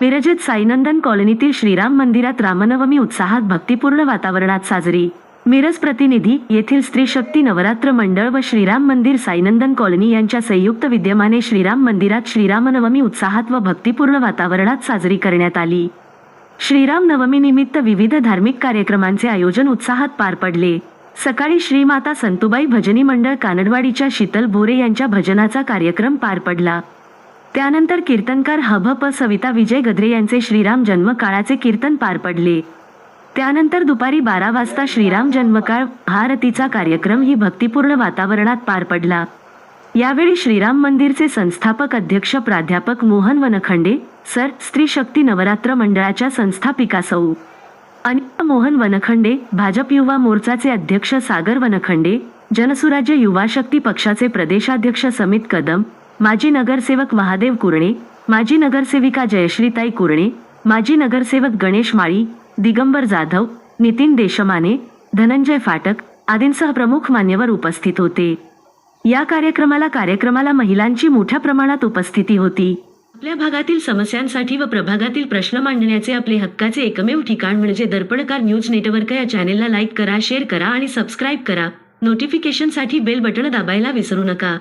मिरजेत साईनंदन कॉलनीतील श्रीराम मंदिरात रामनवमी उत्साहात भक्तिपूर्ण वातावरणात साजरी. मिरज प्रतिनिधी येथील स्त्री शक्ती नवरात्र मंडळ व श्रीराम मंदिर साईनंदन कॉलनी यांच्या संयुक्त विद्यमाने श्रीराम मंदिरात श्रीरामनवमी उत्साहात व भक्तिपूर्ण वातावरणात साजरी करण्यात आली. श्रीराम नवमी निमित्त विविध धार्मिक कार्यक्रमांचे आयोजन उत्साहात पार पडले. सकाळी श्रीमाता संतुबाई भजनी मंडळ कानडवाडीच्या शीतल भोरे यांच्या भजनाचा कार्यक्रम पार पडला. त्यानंतर कीर्तनकार हभप सविता विजय गद्रे यांचे श्रीराम जन्मकाळाचे कीर्तन पार पडले. त्यानंतर दुपारी बारा वाजता श्रीराम जन्मकाळ भारतीचा कार्यक्रम ही भक्तिपूर्ण वातावरणात पार पडला. यावेळी श्रीराम मंदिरचे संस्थापक अध्यक्ष प्राध्यापक मोहन वनखंडे सर स्त्री शक्ती नवरात्र मंडळाच्या संस्थापिका सौ. अनिता मोहन वनखंडे भाजप युवा मोर्चाचे अध्यक्ष सागर वनखंडे जनसुराज्य युवा शक्ती पक्षाचे प्रदेशाध्यक्ष समित कदम माजी नगरसेवक महादेव कुरणे माजी नगरसेविका जयश्रीताई कुरणे माजी नगरसेवक गणेश माळी दिगंबर जाधव नितीन देशमाने धनंजय फाटक आदींसह प्रमुख मान्यवर उपस्थित होते. या कार्यक्रमाला कार्यक्रमाला महिलांची मोठ्या प्रमाणात उपस्थिती होती. आपल्या भागातील समस्यांसाठी व प्रभागातील प्रश्न मांडण्याचे आपले हक्काचे एकमेव ठिकाण म्हणजे दर्पणकार न्यूज नेटवर्क या चॅनेलला लाईक करा शेअर करा आणि सबस्क्राईब करा. नोटिफिकेशनसाठी बेल बटण दाबायला विसरू नका.